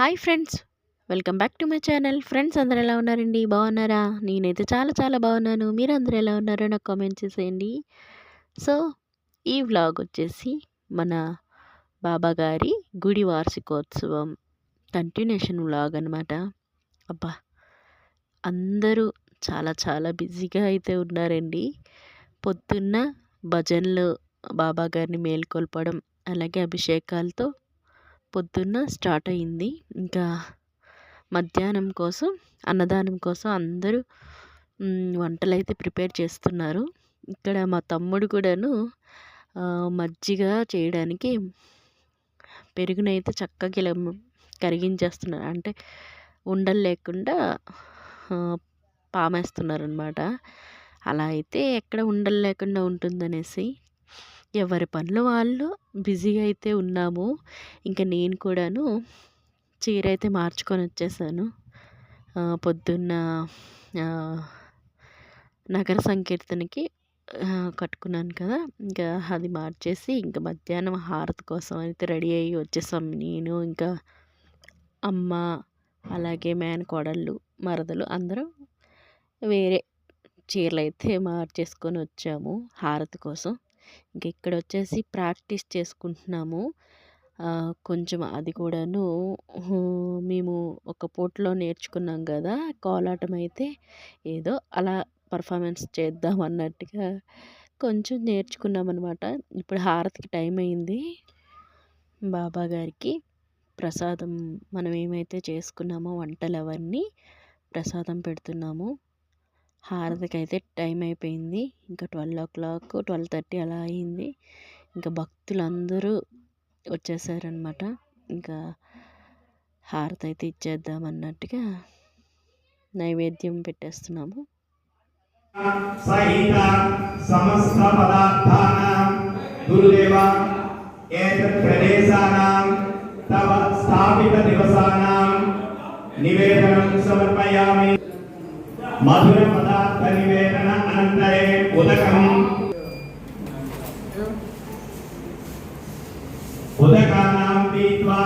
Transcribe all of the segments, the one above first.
Hi friends welcome back to my channel. Friends అందరు ఎలా ఉన్నారండి? బాగున్నారా? నేనైతే చాలా చాలా బాగున్నాను. మీరు అందరు ఎలా ఉన్నారో నాకు కామెంట్ చేసేయండి. సో ఈ వ్లాగ్ వచ్చేసి మన బాబా గారి గుడి వార్షికోత్సవం కంటిన్యూషన్ వ్లాగ్ అనమాట అబ్బా అందరూ చాలా చాలా బిజీగా అయితే ఉన్నారండి. పొద్దున్న భజనలు బాబా గారిని మేల్కొల్పడం అలాగే అభిషేకాలతో పొద్దున్న స్టార్ట్ అయింది. ఇంకా మధ్యాహ్నం కోసం అన్నదానం కోసం అందరూ వంటలు అయితే ప్రిపేర్ చేస్తున్నారు. ఇక్కడ మా తమ్ముడు కూడాను మజ్జిగ చేయడానికి పెరుగునైతే చక్కగా ఇలా కరిగించేస్తున్నారు. అంటే ఉండలు లేకుండా పామేస్తున్నారు అనమాట అలా అయితే ఎక్కడ ఉండలు లేకుండా ఉంటుందనేసి ఎవరి పనులు వాళ్ళు బిజీగా అయితే ఉన్నాము. ఇంకా నేను కూడాను చీర అయితే మార్చుకొని వచ్చేసాను. పొద్దున్న నగర సంకీర్తనకి కట్టుకున్నాను కదా. ఇంకా అది మార్చేసి ఇంకా మధ్యాహ్నం హారతి కోసం అయితే రెడీ అయ్యి వచ్చేసాం నేను ఇంకా అమ్మ అలాగే మేనకోడళ్ళు మరదలు అందరూ వేరే చీరలు అయితే మార్చేసుకొని వచ్చాము హారతి కోసం. ఇంక ఇక్కడ వచ్చేసి ప్రాక్టీస్ చేసుకుంటున్నాము. కొంచెం అది కూడాను మేము ఒక పూటలో నేర్చుకున్నాం కదా కోలాటం అయితే ఏదో అలా పర్ఫార్మెన్స్ చేద్దాం అన్నట్టుగా కొంచెం నేర్చుకున్నాం అనమాట ఇప్పుడు హారతికి టైం అయింది. బాబా గారికి ప్రసాదం మనం ఏమైతే చేసుకున్నామో వంటలు అవన్నీ ప్రసాదం పెడుతున్నాము. హారతికి అయితే టైం అయిపోయింది. ఇంకా twelve o'clock twelve thirty అలా అయింది. ఇంకా భక్తులు అందరూ వచ్చేసారనమాట ఇంకా హారతి అయితే ఇచ్చేద్దాం అన్నట్టుగా నైవేద్యం పెట్టేస్తున్నాము. సమస్త పదార్థానాం గురుదేవ ఏతత్ ప్రదేశానాం తవ స్థాపిత దివసానాం నివేదనం సమర్పయామి. మధురం పదార్థ నివేదన అనంతరే ఉదకం. ఉదకానాం పీత్వా.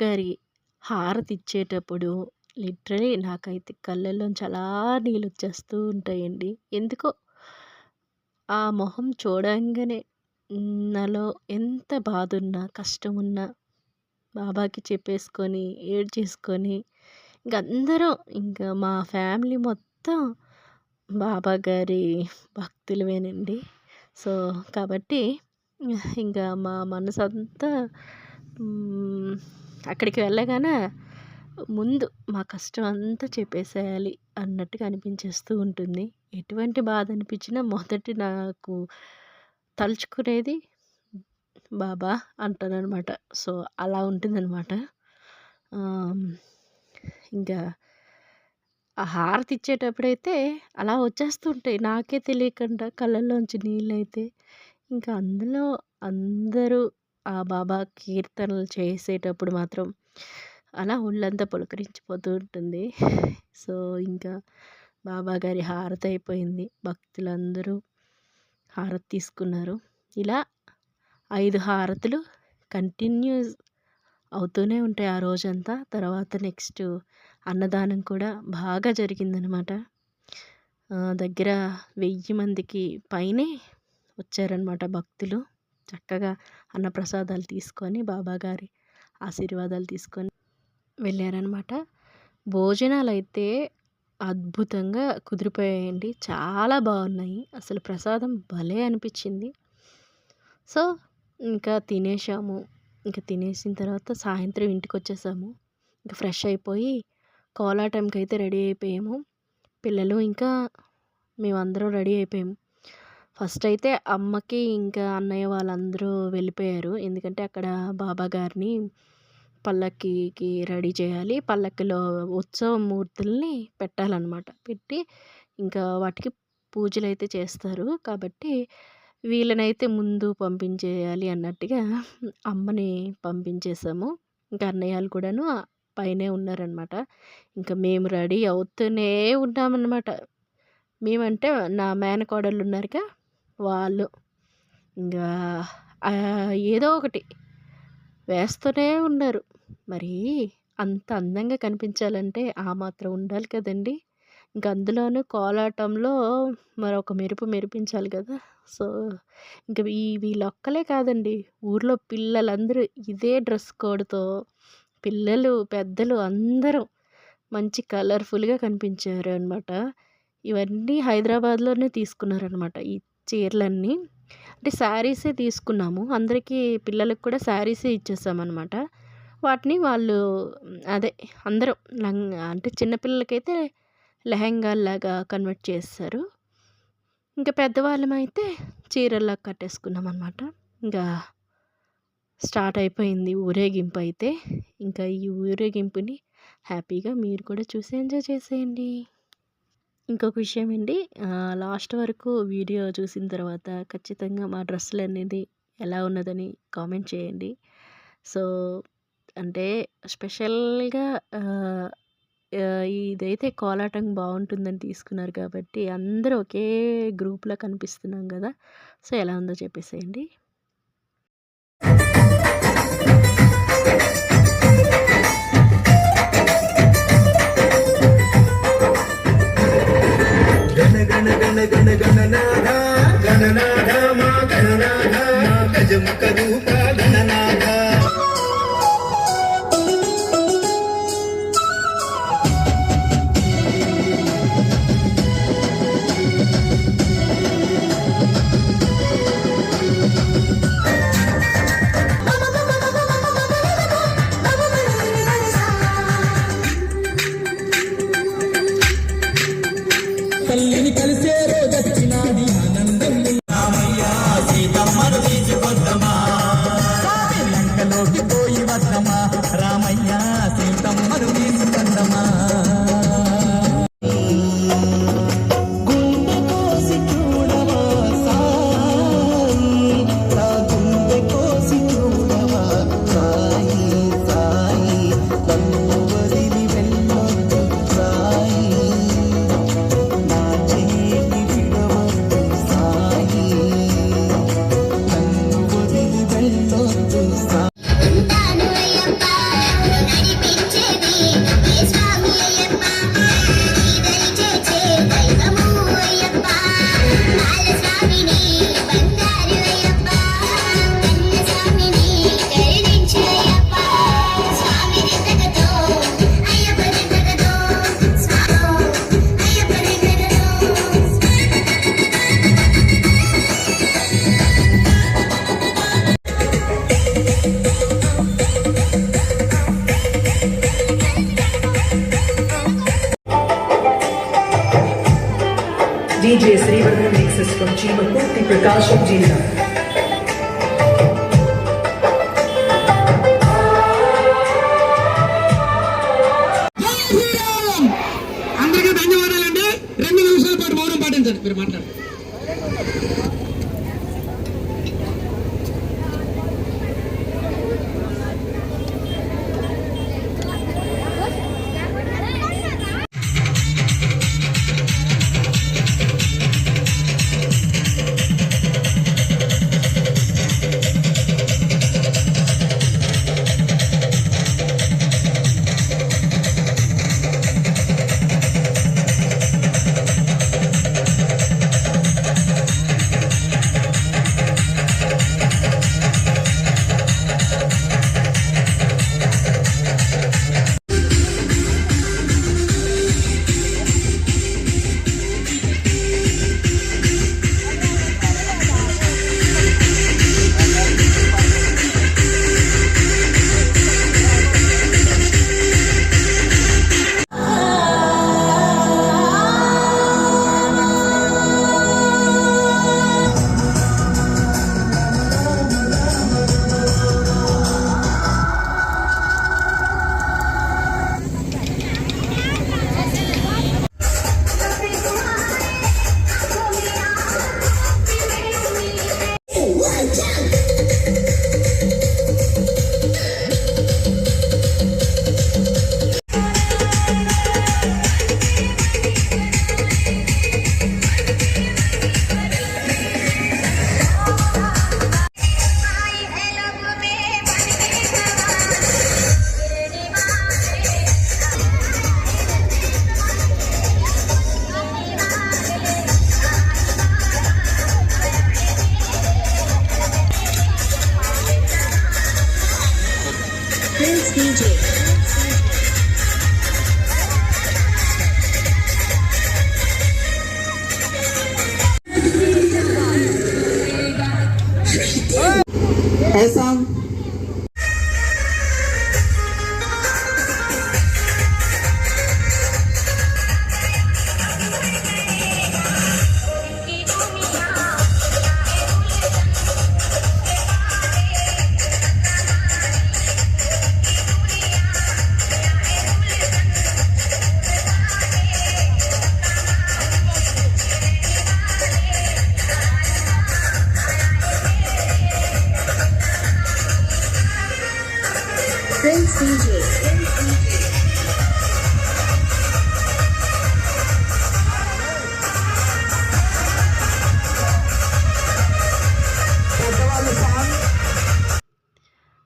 బాబాగారి హారతి ఇచ్చేటప్పుడు లిటరలీ నాకైతే కళ్ళల్లోంచి అలా నీళ్ళు వచ్చేస్తూ ఉంటాయండి. ఎందుకో ఆ మొహం చూడంగానే నాలో ఎంత బాధ ఉన్నా కష్టం ఉన్నా బాబాకి చెప్పేసుకొని ఏడ్చేసుకొని ఇంక అందరం ఇంకా మా ఫ్యామిలీ మొత్తం బాబా గారి భక్తులవేనండి సో కాబట్టి ఇంకా మా మనసు అంతా అక్కడికి వెళ్ళగానే ముందు మా కష్టం అంతా చెప్పేసేయాలి అన్నట్టుగా అనిపించేస్తూ ఉంటుంది. ఎటువంటి బాధ అనిపించినా మొదటి నాకు తలుచుకునేది బాబా అంటాననమాట సో అలా ఉంటుందన్నమాట ఇంకా ఆ హారతి ఇచ్చేటప్పుడైతే అలా వచ్చేస్తుంటాయి నాకే తెలియకుండా కళ్ళల్లోంచి నీళ్ళు అయితే ఇంకా అందులో అందరూ ఆ బాబా కీర్తనలు చేసేటప్పుడు మాత్రం అలా ఒళ్ళంతా పులకరించిపోతూ ఉంటుంది. సో ఇంకా బాబా గారి హారతి అయిపోయింది. భక్తులందరూ హారతి తీసుకున్నారు. ఇలా ఐదు హారతులు కంటిన్యూస్ అవుతూనే ఉంటాయి ఆ రోజంతా. తర్వాత నెక్స్ట్ అన్నదానం కూడా బాగా జరిగిందనమాట. దగ్గర వెయ్యి మందికి పైనే వచ్చారనమాట భక్తులు. చక్కగా అన్నప్రసాదాలు తీసుకొని బాబాగారి ఆశీర్వాదాలు తీసుకొని వెళ్ళారనమాట భోజనాలు అయితే అద్భుతంగా కుదిరిపోయాయండి. చాలా బాగున్నాయి. అసలు ప్రసాదం భలే అనిపించింది. సో ఇంకా తినేసాము ఇంకా తినేసిన తర్వాత సాయంత్రం ఇంటికి వచ్చేసాము. ఇంకా ఫ్రెష్ అయిపోయి కోలా టైంకి అయితే రెడీ అయిపోయాము. పిల్లలు ఇంకా మేమందరం రెడీ అయిపోయాము. ఫస్ట్ అయితే అమ్మకి ఇంకా అన్నయ్య వాళ్ళందరూ వెళ్ళిపోయారు. ఎందుకంటే అక్కడ బాబా గారిని పల్లకికి రెడీ చేయాలి. పల్లకిలో ఉత్సవ మూర్తుల్ని పెట్టాలన్నమాట. పెట్టి ఇంకా వాటికి పూజలు అయితే చేస్తారు. కాబట్టి వీళ్ళనైతే ముందు పంపించేయాలి అన్నట్టుగా అమ్మని పంపించేసాము. ఇంకా అన్నయ్యలు కూడాను పైనే ఉన్నారనమాట ఇంకా మేము రెడీ అవుతూనే ఉన్నామన్నమాట. మేమంటే నా మేనకోడళ్ళు ఉన్నారుగా వాళ్ళు. ఇంకా ఏదో ఒకటి వేస్తూనే ఉన్నారు. మరి అంత అందంగా కనిపించాలంటే ఆ మాత్రం ఉండాలి కదండీ. ఇంక అందులోనూ కోలాటంలో మరొక మెరుపు మెరిపించాలి కదా. సో ఇంక ఈ వీళ్ళొక్కలే కాదండి. ఊర్లో పిల్లలందరూ ఇదే డ్రెస్ కోడ్తో పిల్లలు పెద్దలు అందరూ మంచి కలర్ఫుల్గా కనిపించారు అనమాట ఇవన్నీ హైదరాబాద్లోనే తీసుకున్నారనమాట ఈ చీరలన్నీ. అంటే శారీసే తీసుకున్నాము. అందరికీ పిల్లలకు కూడా శారీసే ఇచ్చేసామన్నమాట. వాటిని వాళ్ళు అదే అందరూ లంగ్ అంటే చిన్నపిల్లలకైతే లెహంగాల్లాగా కన్వర్ట్ చేస్తారు. ఇంకా పెద్దవాళ్ళమైతే చీరల్లా కట్టేసుకున్నాం అనమాట ఇంకా స్టార్ట్ అయిపోయింది ఊరేగింపు అయితే. ఇంకా ఈ ఊరేగింపుని హ్యాపీగా మీరు కూడా చూసి ఎంజాయ్ చేసేయండి. ఇంకొక విషయం అండి. లాస్ట్ వరకు వీడియో చూసిన తర్వాత ఖచ్చితంగా మా డ్రెస్సులు అనేది ఎలా ఉన్నదని కామెంట్ చేయండి. సో అంటే స్పెషల్గా ఇదైతే కోలాటం బాగుంటుందని తీసుకున్నారు కాబట్టి అందరూ ఒకే గ్రూప్లో కనిపిస్తున్నాం కదా. సో ఎలా ఉందో చెప్పేసేయండి. గణ గణ గణ గణనాథ గణనాథ మా గణనాథ మా Gajamukha I DJ Srivarnam mixes from Chimakurthi Prakasam జిల్లా మీరు మాట్లాడండి.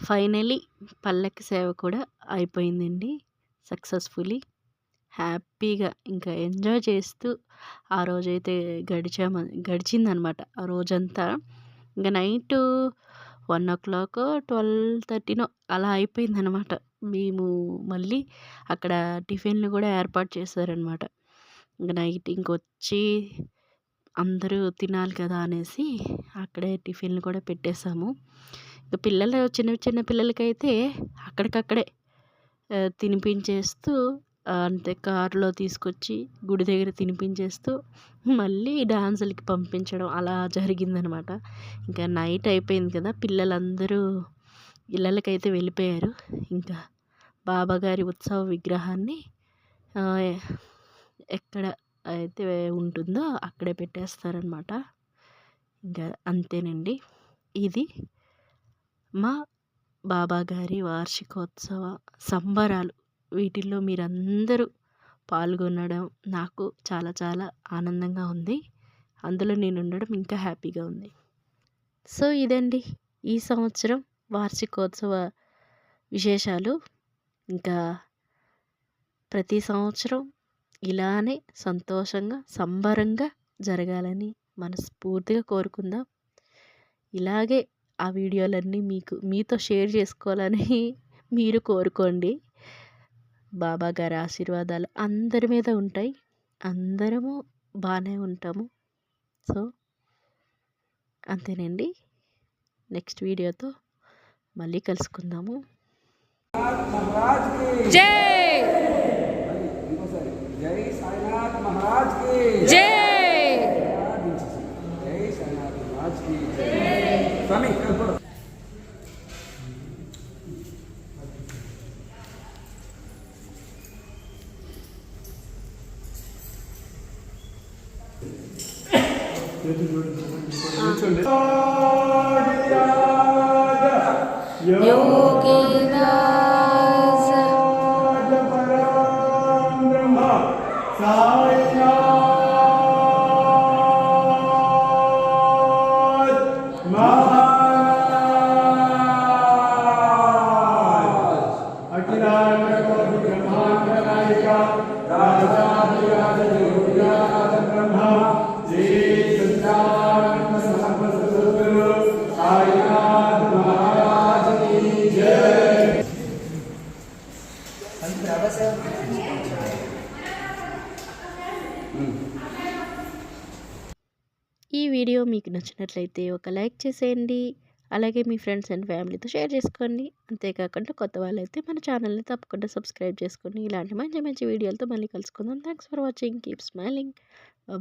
ఫైనలీ పల్లకి సేవ కూడా అయిపోయిందండి. సక్సెస్ఫుల్లీ. హ్యాపీగా ఇంకా ఎంజాయ్ చేస్తూ ఆ రోజైతే గడిచామ గడిచిందనమాట. ఆ రోజంతా. ఇంకా night one o'clock twelve థర్టీనో అలా అయిపోయిందనమాట. మేము మళ్ళీ అక్కడ టిఫిన్లు కూడా ఏర్పాటు చేశారనమాట. ఇంకా నైట్ ఇంకొచ్చి అందరూ తినాలి కదా అనేసి అక్కడే టిఫిన్లు కూడా పెట్టేశాము. ఇక పిల్లలు చిన్న చిన్న పిల్లలకైతే అక్కడికక్కడే తినిపించేస్తూ అంతే కారులో తీసుకొచ్చి గుడి దగ్గర తినిపించేస్తూ మళ్ళీ డాన్సులకి పంపించడం అలా జరిగిందనమాట. ఇంకా నైట్ అయిపోయింది కదా పిల్లలందరూ ఇళ్ళకైతే వెళ్ళిపోయారు. ఇంకా బాబాగారి ఉత్సవ విగ్రహాన్ని ఎక్కడ అయితే ఉంటుందో అక్కడే పెట్టేస్తారనమాట. ఇంకా అంతేనండి. ఇది మా బాబాగారి వార్షికోత్సవ సంబరాలు. వీటిల్లో మీరందరూ పాల్గొనడం నాకు చాలా చాలా ఆనందంగా ఉంది. అందులో నేను ఉండడం ఇంకా హ్యాపీగా ఉంది. సో ఇదండి ఈ సంవత్సరం వార్షికోత్సవ విశేషాలు. ఇంకా ప్రతి సంవత్సరం ఇలానే సంతోషంగా సంబరంగా జరగాలని మనస్ఫూర్తిగా కోరుకుందాం. ఇలాగే ఆ వీడియోలన్నీ మీకు మీతో షేర్ చేసుకోవాలని మీరు కోరుకోండి. బాబా గారి ఆశీర్వాదాలు అందరి మీద ఉంటాయి. అందరము బాగానే ఉంటాము. సో అంతేనండి. నెక్స్ట్ వీడియోతో మళ్ళీ కలుసుకుందాము. జై! జై సాయినాథ్ మహారాజ్ జై! ఈ నచ్చినట్లయితే ఒక లైక్ చేసేయండి. అలాగే మీ ఫ్రెండ్స్ అండ్ ఫ్యామిలీతో షేర్ చేసుకోండి. అంతేకాకుండా కొత్త వాళ్ళైతే మన ఛానల్ని తప్పకుండా సబ్స్క్రైబ్ చేసుకోండి ఇలాంటి మంచి మంచి వీడియోలతో మళ్ళీ కలుసుకుందాం. Thanks for watching. Keep smiling.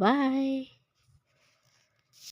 Bye.